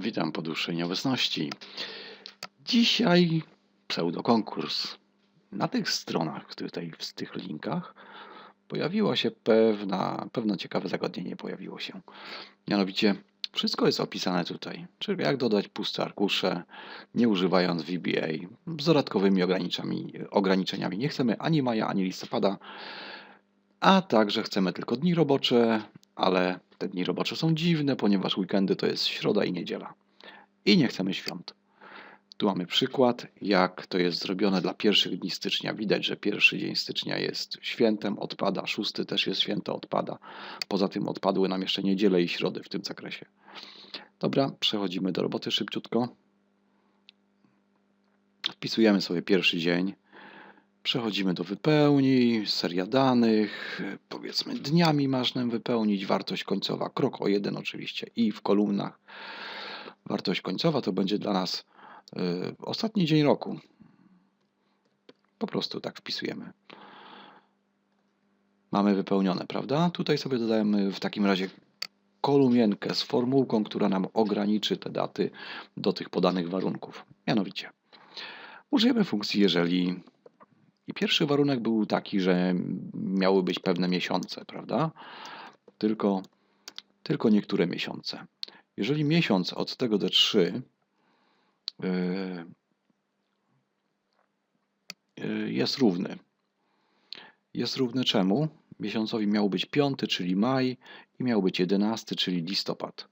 Witam po dłuższej nieobecności. Dzisiaj pseudokonkurs. Na tych stronach, tutaj w tych linkach, pojawiło się pewna, pewne ciekawe zagadnienie pojawiło się. Mianowicie wszystko jest opisane tutaj, czyli jak dodać puste arkusze, nie używając VBA, z dodatkowymi ograniczeniami. Nie chcemy ani maja, ani listopada, a także chcemy tylko dni robocze, ale te dni robocze są dziwne, ponieważ weekendy to jest środa i niedziela. I nie chcemy świąt. Tu mamy przykład, jak to jest zrobione dla pierwszych dni stycznia. Widać, że pierwszy dzień stycznia jest świętem, odpada, szósty też jest święto, odpada. Poza tym odpadły nam jeszcze niedziele i środy w tym zakresie. Dobra, przechodzimy do roboty szybciutko. Wpisujemy sobie pierwszy dzień. Przechodzimy do wypełnij, seria danych, powiedzmy dniami nam wypełnić, wartość końcowa, krok o jeden oczywiście i w kolumnach. Wartość końcowa to będzie dla nas y, ostatni dzień roku. Po prostu tak wpisujemy. Mamy wypełnione, prawda? Tutaj sobie dodajemy w takim razie kolumienkę z formułką, która nam ograniczy te daty do tych podanych warunków. Mianowicie użyjemy funkcji jeżeli i pierwszy warunek był taki, że miały być pewne miesiące, prawda? Tylko, tylko niektóre miesiące. Jeżeli miesiąc od tego do 3 yy, jest równy, jest równy czemu? Miesiącowi miał być 5, czyli maj i miał być 11, czyli listopad.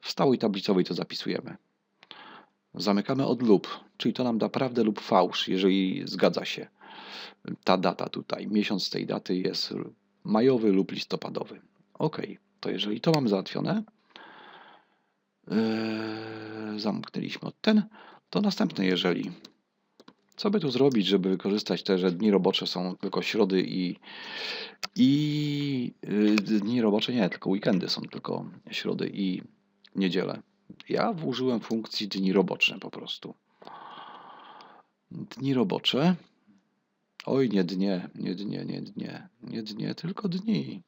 W stałej tablicowej to zapisujemy. Zamykamy od lub, czyli to nam da prawdę lub fałsz, jeżeli zgadza się ta data tutaj. Miesiąc tej daty jest majowy lub listopadowy. Ok, to jeżeli to mamy załatwione, yy, zamknęliśmy od ten, to następne jeżeli. Co by tu zrobić, żeby wykorzystać te, że dni robocze są tylko środy i, i yy, dni robocze nie, tylko weekendy są tylko środy i niedziele. Ja użyłem funkcji dni robocze po prostu. Dni robocze Oj, nie dnie, nie dnie, nie dnie, nie dnie, tylko dni.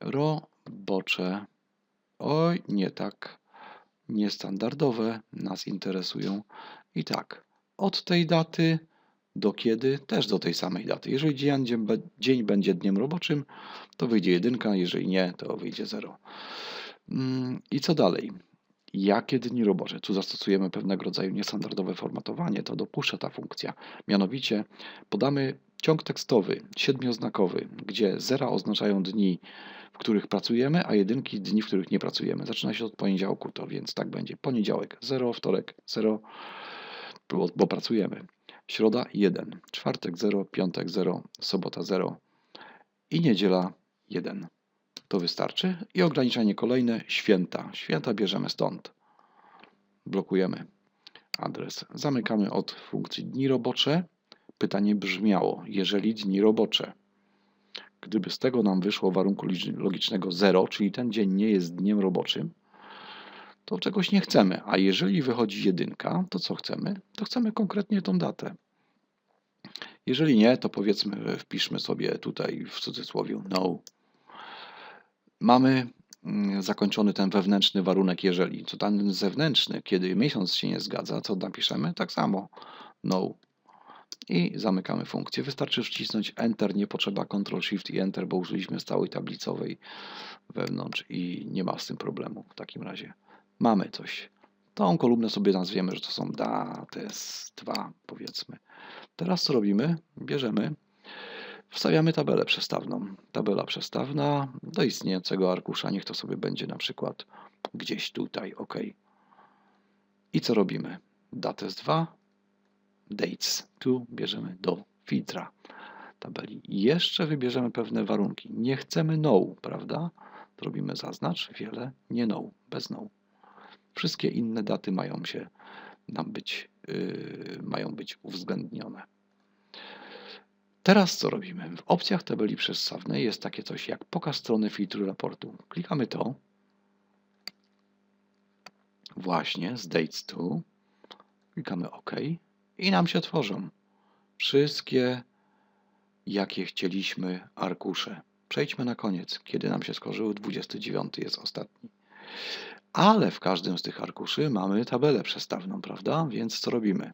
Robocze. Oj, nie tak. Niestandardowe nas interesują. I tak, od tej daty do kiedy? Też do tej samej daty. Jeżeli dzień, dzień będzie dniem roboczym, to wyjdzie jedynka, jeżeli nie, to wyjdzie zero. Mm, I co dalej? Jakie dni robocze. Tu zastosujemy pewnego rodzaju niestandardowe formatowanie, to dopuszcza ta funkcja. Mianowicie podamy ciąg tekstowy, siedmioznakowy, gdzie zera oznaczają dni, w których pracujemy, a jedynki dni, w których nie pracujemy. Zaczyna się od poniedziałku, to więc tak będzie. Poniedziałek 0, wtorek 0, bo, bo pracujemy. Środa 1, czwartek 0, piątek 0, sobota 0 i niedziela 1 to wystarczy. I ograniczenie kolejne, święta. Święta bierzemy stąd. Blokujemy adres. Zamykamy od funkcji dni robocze. Pytanie brzmiało, jeżeli dni robocze. Gdyby z tego nam wyszło warunku logicznego 0, czyli ten dzień nie jest dniem roboczym, to czegoś nie chcemy. A jeżeli wychodzi jedynka, to co chcemy? To chcemy konkretnie tą datę. Jeżeli nie, to powiedzmy, wpiszmy sobie tutaj w cudzysłowie no mamy mm, zakończony ten wewnętrzny warunek, jeżeli. Co ten zewnętrzny, kiedy miesiąc się nie zgadza, co napiszemy? Tak samo no. I zamykamy funkcję. Wystarczy wcisnąć Enter, nie potrzeba Ctrl Shift i Enter, bo użyliśmy stałej tablicowej wewnątrz i nie ma z tym problemu w takim razie. Mamy coś. Tą kolumnę sobie nazwiemy, że to są dates 2 powiedzmy. Teraz co robimy? Bierzemy Wstawiamy tabelę przestawną. Tabela przestawna do istniejącego arkusza, niech to sobie będzie na przykład gdzieś tutaj, ok. I co robimy? Dates 2, dates tu bierzemy do filtra tabeli. Jeszcze wybierzemy pewne warunki. Nie chcemy no, prawda? Robimy zaznacz, wiele, nie no, bez no. Wszystkie inne daty mają się nam być, yy, mają być uwzględnione. Teraz co robimy? W opcjach tabeli przestawnej jest takie coś jak pokaz strony filtru raportu. Klikamy to. Właśnie z Dates to. Klikamy OK i nam się tworzą wszystkie, jakie chcieliśmy arkusze. Przejdźmy na koniec, kiedy nam się skończyły. 29 jest ostatni. Ale w każdym z tych arkuszy mamy tabelę przestawną, prawda? Więc co robimy?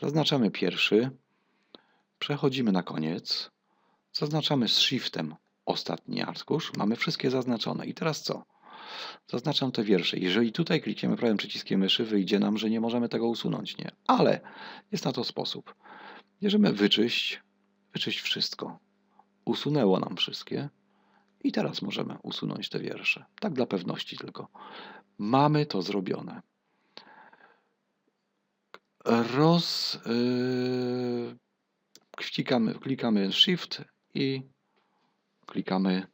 Zaznaczamy pierwszy, przechodzimy na koniec, zaznaczamy z shiftem ostatni arkusz, mamy wszystkie zaznaczone. I teraz co? Zaznaczam te wiersze. Jeżeli tutaj klikniemy prawym przyciskiem myszy, wyjdzie nam, że nie możemy tego usunąć, nie? Ale jest na to sposób. Bierzemy wyczyść, wyczyść wszystko. Usunęło nam wszystkie i teraz możemy usunąć te wiersze. Tak dla pewności tylko. Mamy to zrobione. Roz... Yy, klikamy, klikamy Shift i klikamy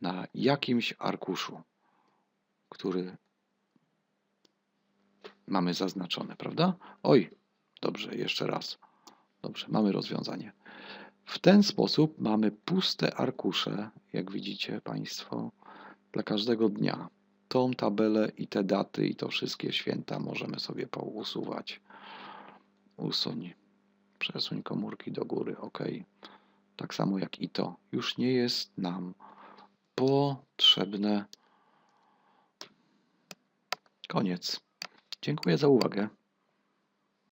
na jakimś arkuszu, który mamy zaznaczony, prawda? Oj, dobrze, jeszcze raz. Dobrze, mamy rozwiązanie. W ten sposób mamy puste arkusze, jak widzicie Państwo, dla każdego dnia. Tą tabelę i te daty i to wszystkie święta możemy sobie pousuwać. Usuń, przesuń komórki do góry, OK. Tak samo jak i to. Już nie jest nam potrzebne. Koniec. Dziękuję za uwagę.